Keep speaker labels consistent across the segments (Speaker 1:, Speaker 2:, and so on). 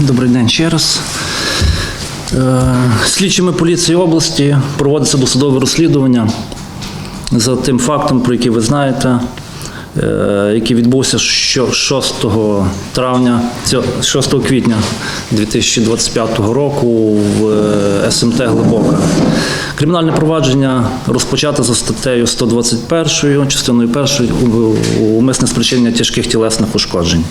Speaker 1: Добрий день ще раз. Е, Слідчими поліції області проводиться досудове розслідування за тим фактом, про який ви знаєте, е, який відбувся 6 травня, 6 квітня 2025 року в е, СМТ Глибока. Кримінальне провадження розпочато за статтею 121, частиною 1 умисне спричинення тяжких тілесних ушкоджень.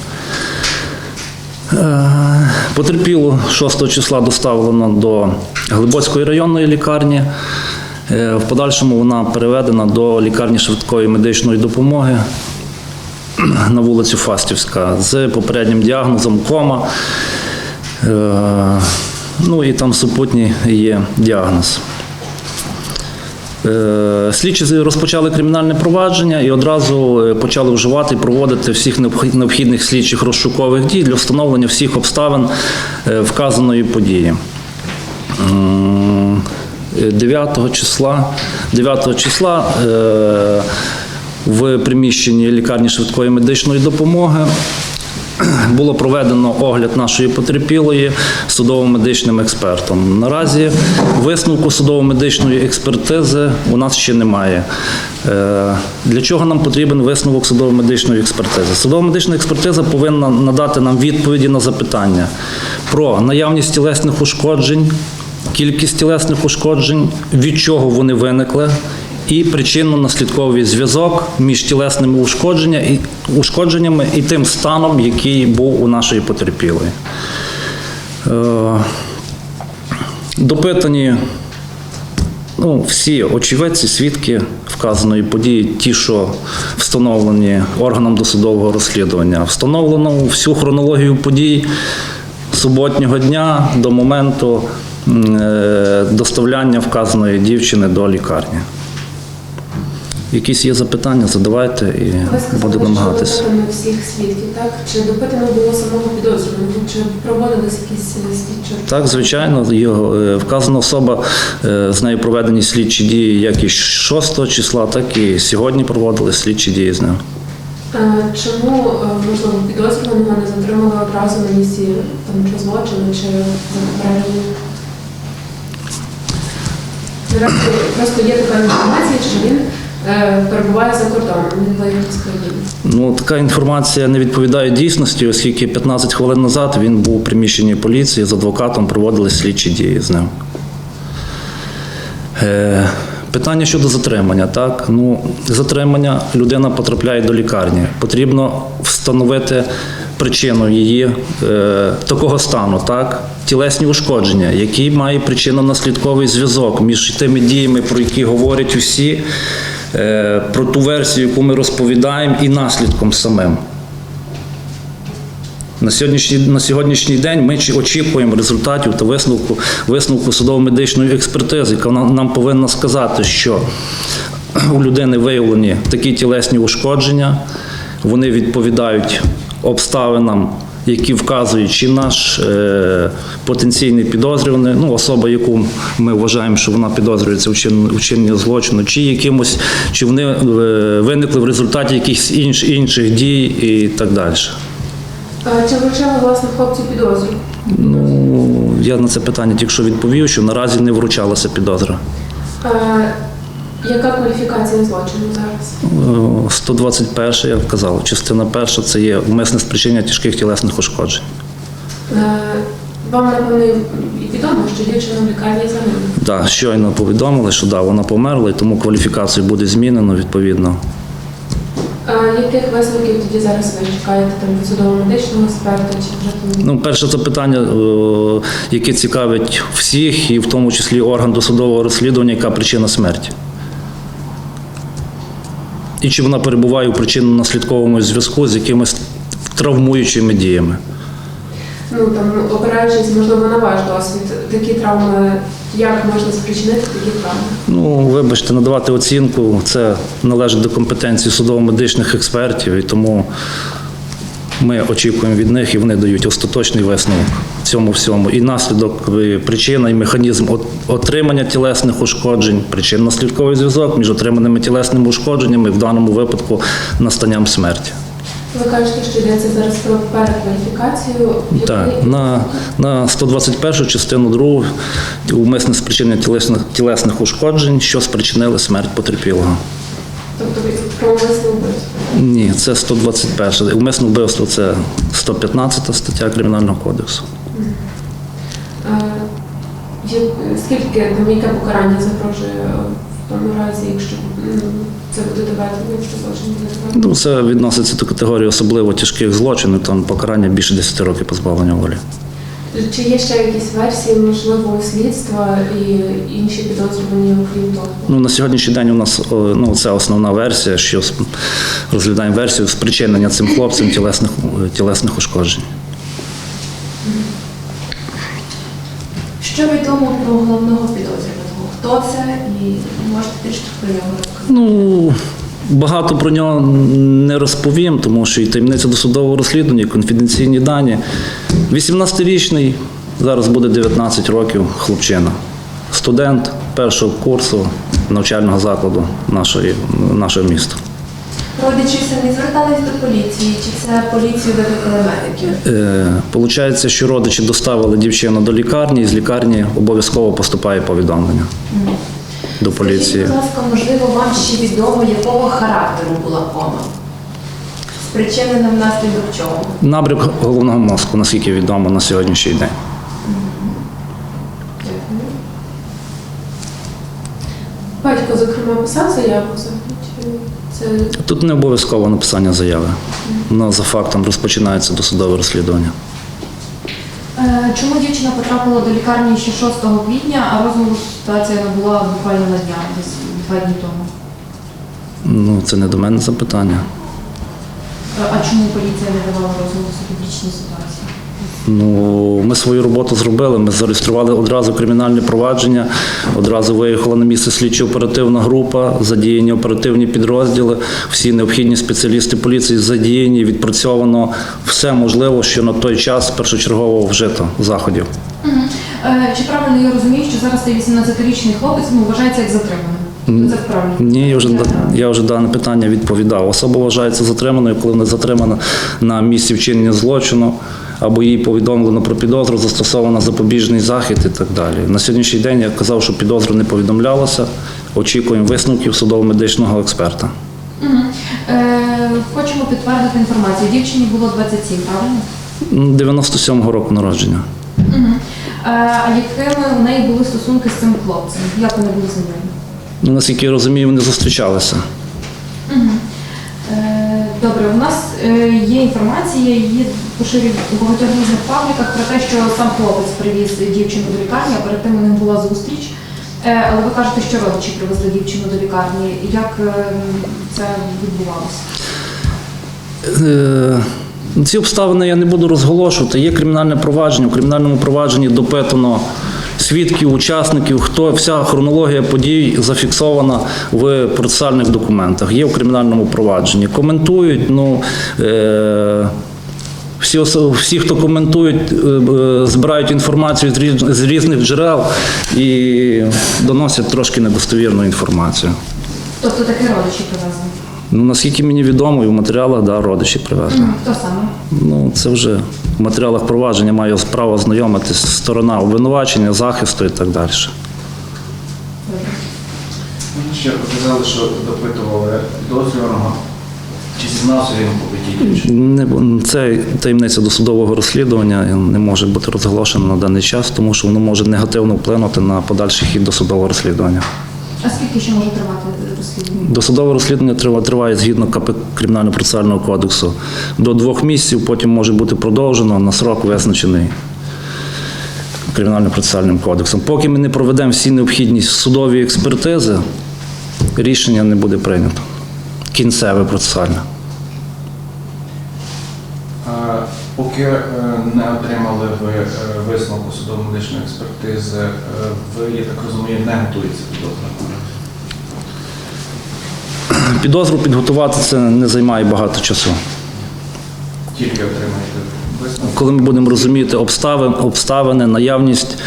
Speaker 1: Потерпілу 6 числа доставлено до Глибоцької районної лікарні. Е, В подальшому вона переведена до лікарні швидкої медичної допомоги на вулицю Фастівська з попереднім діагнозом кома. Е, Ну і там супутній є діагноз. Е, Слідчі розпочали кримінальне провадження і одразу е, почали вживати і проводити всіх необх- необхідних слідчих розшукових дій для встановлення всіх обставин е, вказаної події. Е, 9 числа, 9 числа в приміщенні лікарні швидкої медичної допомоги було проведено огляд нашої потерпілої судово-медичним експертом. Наразі висновку судово-медичної експертизи у нас ще немає. Е, Для чого нам потрібен висновок судово-медичної експертизи? Судово-медична експертиза повинна надати нам відповіді на запитання про наявність тілесних ушкоджень, кількість тілесних ушкоджень, від чого вони виникли, і причинно-наслідковий зв'язок між тілесними ушкодження і, ушкодженнями і тим станом, який був у нашої потерпілої. Е, допитані ну, всі очевидці, свідки вказаної події, ті, що встановлені органом досудового розслідування, встановлено всю хронологію подій суботнього дня до моменту е, доставляння вказаної дівчини до лікарні. Якісь є запитання, задавайте і буду намагатися.
Speaker 2: всіх свідків, так? Чи допитано було самого підозрюваного? Чи проводились якісь е, слідчі?
Speaker 1: Так, звичайно, його е, вказана особа е, з нею проведені слідчі дії як і 6 числа, так і сьогодні проводили слідчі дії з ним.
Speaker 2: Чому, можливо, підозрюваного не затримали одразу на місці там, чи злочину, чи попередження? Просто є така інформація, що він перебуває за кордоном, він країни.
Speaker 1: Ну, така інформація не відповідає дійсності, оскільки 15 хвилин назад він був у приміщенні поліції з адвокатом, проводили слідчі дії з ним. Е, питання щодо затримання. Так? Ну, затримання людина потрапляє до лікарні. Потрібно встановити причину її е, такого стану, так? тілесні ушкодження, який має причинно-наслідковий зв'язок між тими діями, про які говорять усі, е, про ту версію, яку ми розповідаємо, і наслідком самим. На сьогоднішній, на сьогоднішній день ми очікуємо результатів та висновку, висновку судово-медичної експертизи, яка нам, нам повинна сказати, що у людини виявлені такі тілесні ушкодження, вони відповідають обставинам, які вказують, чи наш е, потенційний підозрюваний, ну особа, яку ми вважаємо, що вона підозрюється у чиненні злочину, чи якимось, чи вони е, виникли в результаті якихось інш, інших дій і так далі.
Speaker 2: Е, Чи вручили, власне, хлопцю підозру?
Speaker 1: Ну, я на це питання тільки що відповів, що наразі не вручалася підозра.
Speaker 2: Е, Яка кваліфікація злочину зараз?
Speaker 1: Е, 121, я казав, частина перша це є умисне спричинення тяжких тілесних ушкоджень.
Speaker 2: Е, Вам, напевно, і відомо, що дівчина в лікарні загинула.
Speaker 1: Да, щойно повідомили, що да, вона померла, і тому кваліфікацію буде змінено відповідно.
Speaker 2: А яких висновків тоді зараз ви чекаєте там від судово-медичного експерта чи вже?
Speaker 1: Ну, перше це питання, е, яке цікавить всіх, і в тому числі орган досудового розслідування, яка причина смерті. І чи вона перебуває у причинно-наслідковому зв'язку з якимись травмуючими діями.
Speaker 2: Ну там опираючись, можливо, на ваш досвід, такі травми, як можна спричинити такі травми?
Speaker 1: Ну, вибачте, надавати оцінку це належить до компетенції судово-медичних експертів, і тому ми очікуємо від них, і вони дають остаточний висновок цьому всьому. І наслідок, і причина, і механізм отримання тілесних ушкоджень, причинно-наслідковий зв'язок між отриманими тілесними ушкодженнями, в даному випадку настанням смерті.
Speaker 2: Ви кажете, що йдеться зараз про перекваліфікацію.
Speaker 1: Так, на, на 121 частину 2 умисне спричинення тілесних, тілесних ушкоджень, що спричинили смерть потерпілого.
Speaker 2: Тобто про умисне вбивство.
Speaker 1: Ні, це 121. Умисне вбивство це 115 стаття Кримінального кодексу.
Speaker 2: Е, Скільки там яке покарання загрожує в тому разі, якщо це буде доведено, якщо злочин буде?
Speaker 1: Ну, це відноситься до категорії особливо тяжких злочинів, там покарання більше 10 років позбавлення волі.
Speaker 2: Чи є ще якісь версії можливого слідства і інші підозрювані, окрім того?
Speaker 1: Ну, на сьогоднішній день у нас ну, це основна версія, що розглядаємо версію спричинення цим хлопцям тілесних, тілесних ушкоджень.
Speaker 3: Що відомо про головного підозрюваного? Хто це і можете трішки про нього розказати?
Speaker 1: Ну, багато про нього не розповім, тому що і таємниця досудового розслідування, і конфіденційні дані. 18-річний, зараз буде 19 років, хлопчина. Студент першого курсу навчального закладу нашої, нашого міста.
Speaker 3: Родичі самі звертались до поліції, чи це поліцію викликали медиків?
Speaker 1: Е, Получається, що родичі доставили дівчину до лікарні, і з лікарні обов'язково поступає повідомлення до поліції.
Speaker 3: Скажіть, будь ласка, можливо, вам ще відомо, якого характеру була кома? Спричинена внаслідок чого?
Speaker 1: Набряк головного мозку, наскільки відомо на сьогоднішній день.
Speaker 2: Батько, зокрема, писав заяву взагалі? Чи це
Speaker 1: Тут не обов'язково написання заяви. Но за фактом розпочинається досудове розслідування.
Speaker 3: Е, Чому дівчина потрапила до лікарні ще 6 квітня, а розмову ситуація не була буквально на днях, десь два дні тому?
Speaker 1: Ну, це не до мене запитання.
Speaker 3: Е, А чому поліція не давала розмову з публічній ситуації?
Speaker 1: Ну, ми свою роботу зробили. Ми зареєстрували одразу кримінальне провадження, одразу виїхала на місце слідчо-оперативна група, задіяні оперативні підрозділи, всі необхідні спеціалісти поліції задіяні, відпрацьовано все можливе, що на той час першочергово вжито заходів.
Speaker 3: Е, Чи правильно я розумію, що зараз цей 18-річний хлопець ну, вважається як затриманим? Це правильно?
Speaker 1: Ні, я вже, я вже дане питання відповідав. Особа вважається затриманою, коли вона затримана на місці вчинення злочину, або їй повідомлено про підозру, застосовано запобіжний захід і так далі. На сьогоднішній день я казав, що підозра не повідомлялася. Очікуємо висновків судово-медичного експерта.
Speaker 3: Е, Хочемо підтвердити інформацію. Дівчині було 27, правильно?
Speaker 1: М, 97-го року народження.
Speaker 3: Е, А якими у неї були стосунки з цим хлопцем? Як вони були знайомі?
Speaker 1: Ну, наскільки я розумію, вони зустрічалися.
Speaker 3: Е, Добре, у нас є інформація, її поширюють у багатьох різних пабліках про те, що сам хлопець привіз дівчину до лікарні, а перед тим у них була зустріч. Е, Але ви кажете, що родичі привезли дівчину до лікарні. Як е, це відбувалося?
Speaker 1: Е, Ці обставини я не буду розголошувати. Є кримінальне провадження. У кримінальному провадженні допитано свідків, учасників, хто вся хронологія подій зафіксована в процесуальних документах. Є в кримінальному провадженні. Коментують, ну. Е- всі, всі, хто коментують, е, е, збирають інформацію з різних джерел і доносять трошки недостовірну інформацію.
Speaker 3: Тобто такі родичі привезли?
Speaker 1: Ну, наскільки мені відомо, і в матеріалах да, родичі привезли.
Speaker 3: Хто саме?
Speaker 1: Ну, це вже в матеріалах провадження має право знайомитись сторона обвинувачення, захисту і так далі.
Speaker 4: Ще показали, що допитували підозрюваного,
Speaker 1: Не, це таємниця досудового розслідування не може бути розголошена на даний час, тому що воно може негативно вплинути на подальший хід досудового розслідування.
Speaker 3: А скільки ще може тривати розслідування?
Speaker 1: Досудове розслідування триває, триває згідно КП Кримінально-процесуального кодексу до двох місяців, потім може бути продовжено на срок визначений Кримінально-процесуальним кодексом. Поки ми не проведемо всі необхідні судові експертизи, рішення не буде прийнято. Кінцеве процесуальне.
Speaker 4: Поки е, не отримали ви е, висновку судово-медичної експертизи, е, ви, я так розумію, не готуєтеся підозра.
Speaker 1: Підозру підготувати це не займає багато часу.
Speaker 4: Тільки отримаєте висновок.
Speaker 1: Коли ми будемо розуміти обставини, обставини, наявність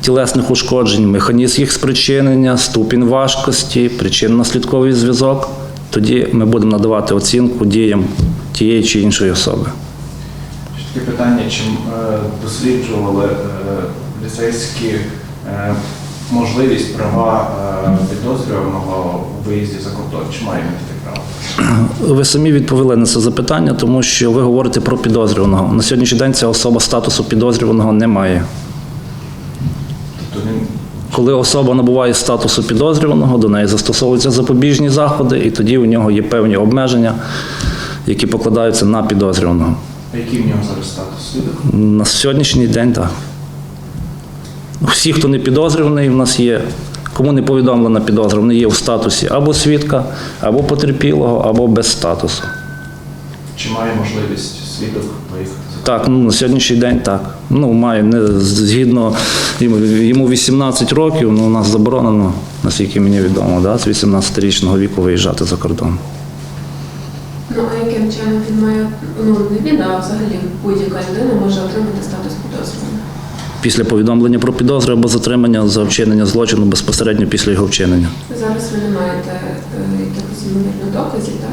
Speaker 1: тілесних ушкоджень, механізм їх спричинення, ступінь важкості, причинно-наслідковий зв'язок, тоді ми будемо надавати оцінку діям тієї чи іншої особи.
Speaker 4: Таке питання, чи е, досліджували е, поліцейські е, можливість права підозрюваного у виїзді за кордон? Чи має він таке право?
Speaker 1: Ви самі відповіли на це запитання, тому що ви говорите про підозрюваного. На сьогоднішній день ця особа статусу підозрюваного не має.
Speaker 4: Тобто він
Speaker 1: Коли особа набуває статусу підозрюваного, до неї застосовуються запобіжні заходи, і тоді у нього є певні обмеження, які покладаються на підозрюваного.
Speaker 4: Який в нього зараз статус? Свідок?
Speaker 1: На сьогоднішній день так. Всі, хто не підозрюваний, в нас є. Кому не повідомлена підозра, вони є в статусі або свідка, або потерпілого, або без статусу.
Speaker 4: Чи має можливість свідок виїхати за
Speaker 1: Так, ну на сьогоднішній день так. Ну, має не згідно йому- йому 18 років, ну у нас заборонено, наскільки мені відомо, да, з 18-річного віку виїжджати за кордон.
Speaker 2: Ну а яким чином він має, ну не він, а взагалі будь-яка людина може отримати статус підозрюваного?
Speaker 1: Після повідомлення про підозру або затримання за вчинення злочину безпосередньо після його вчинення.
Speaker 2: Зараз ви не маєте е, якихось ймовірних доказів, так?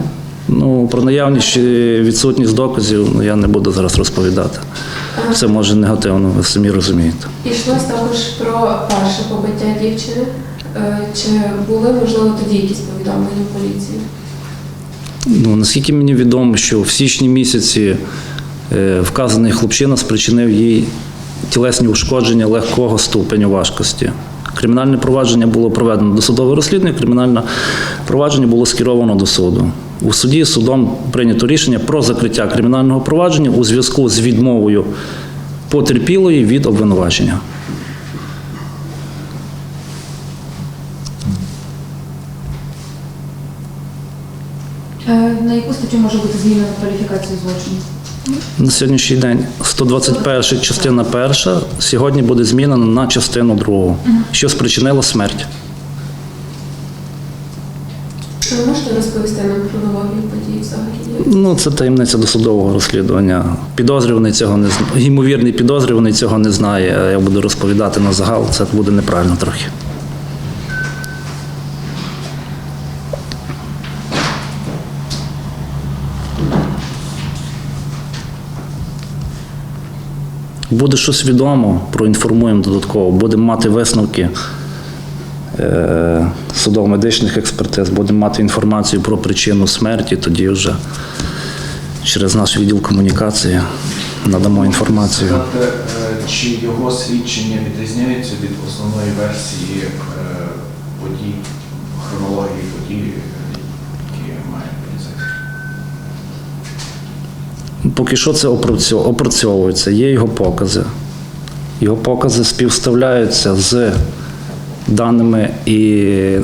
Speaker 1: Ну, про наявність чи відсутність доказів ну, я не буду зараз розповідати. Це може негативно, ви самі розумієте.
Speaker 2: Йшлось також про перше побиття дівчини. Е, Чи були, можливо, тоді якісь повідомлення поліції?
Speaker 1: Ну, наскільки мені відомо, що в січні місяці е, вказаний хлопчина спричинив їй тілесні ушкодження легкого ступеню важкості. Кримінальне провадження було проведено досудове розслідування, кримінальне провадження було скеровано до суду. У суді судом прийнято рішення про закриття кримінального провадження у зв'язку з відмовою потерпілої від обвинувачення.
Speaker 3: Е, На яку статтю може бути змінена кваліфікація злочину?
Speaker 1: На сьогоднішній день 121 частина перша сьогодні буде змінена на частину другу, що спричинило смерть.
Speaker 2: Ви можете розповісти нам хронологію подій взагалі?
Speaker 1: Ну, це таємниця досудового розслідування. Підозрюваний цього не знає. Ймовірний підозрюваний цього не знає. Я буду розповідати на загал, це буде неправильно трохи. Буде щось відомо, проінформуємо додатково, будемо мати висновки е, судово-медичних експертиз, будемо мати інформацію про причину смерті, тоді вже через наш відділ комунікації надамо інформацію.
Speaker 4: Е, чи його свідчення відрізняються від основної версії е, подій, хронології подій,
Speaker 1: Поки що це опрацьовується, є його покази. Його покази співставляються з даними і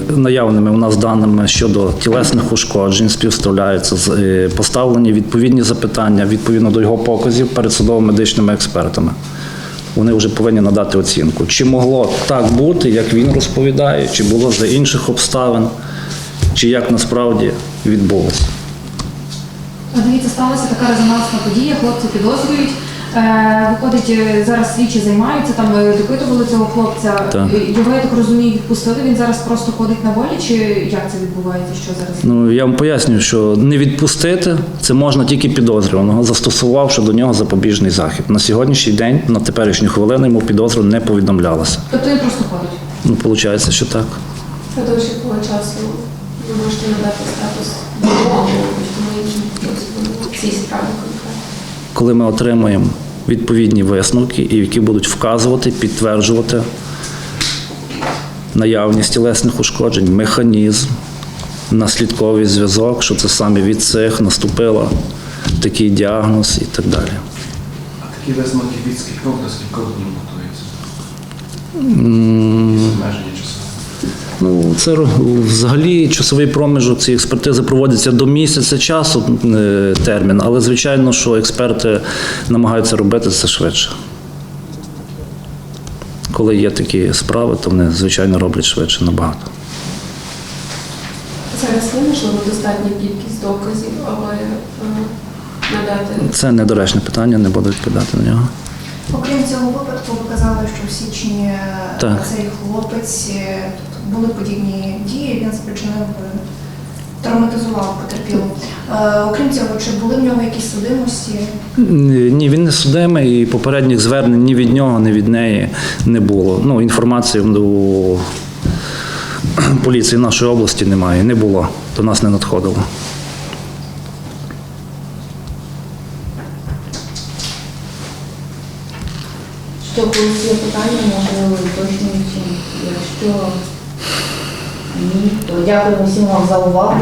Speaker 1: наявними у нас даними щодо тілесних ушкоджень, співставляються з е, поставлені відповідні запитання відповідно до його показів перед судово-медичними експертами. Вони вже повинні надати оцінку. Чи могло так бути, як він розповідає, чи було за інших обставин, чи як насправді відбулося.
Speaker 3: А Дивіться, сталася така резонансна подія, хлопці підозрюють. Е, Виходить, е, зараз слідчі займаються, там е, допитували цього хлопця.
Speaker 1: Так.
Speaker 3: Його, я так розумію, відпустили. Він зараз просто ходить на волі, чи як це відбувається? Що зараз?
Speaker 1: Ну я вам пояснюю, що не відпустити це можна тільки підозрюваного, застосувавши до нього запобіжний захід. На сьогоднішній день, на теперішню хвилину, йому підозра не повідомлялася.
Speaker 3: Тобто він просто ходить.
Speaker 1: Ну, виходить, що так.
Speaker 2: Впродовж якого часу ви можете надати статус підозрюваному в цій справі конкретно?
Speaker 1: Коли ми отримаємо відповідні висновки, які будуть вказувати, підтверджувати наявність тілесних ушкоджень, механізм, наслідковий зв'язок, що це саме від цих наступила такий діагноз і так далі.
Speaker 4: А такі висновки від скількох до скількох днів готуються?
Speaker 1: М,
Speaker 4: Якісь обмеження часу?
Speaker 1: Ну, це взагалі часовий проміжок цієї експертизи проводиться до місяця часу е, термін, але звичайно, що експерти намагаються робити це швидше. Коли є такі справи, то вони звичайно роблять швидше набагато.
Speaker 2: Зараз є можливо достатня кількість доказів, аби е, надати
Speaker 1: Це недоречне питання, не буду відповідати на нього.
Speaker 5: Окрім цього випадку, ви казали, що в січні е,
Speaker 1: Так.
Speaker 5: цей хлопець е, тобто були подібні дії, він спричинив е, травматизував потерпілу. Е, Окрім цього, чи були в нього якісь судимості?
Speaker 1: Ні, він не судимий, і попередніх звернень ні від нього, ні від неї не було. Ну, інформації у поліції нашої області немає, не було, до нас не надходило.
Speaker 6: Що будуть є питання, можливо, уточнюючи. Якщо ні, то дякую всім вам за увагу.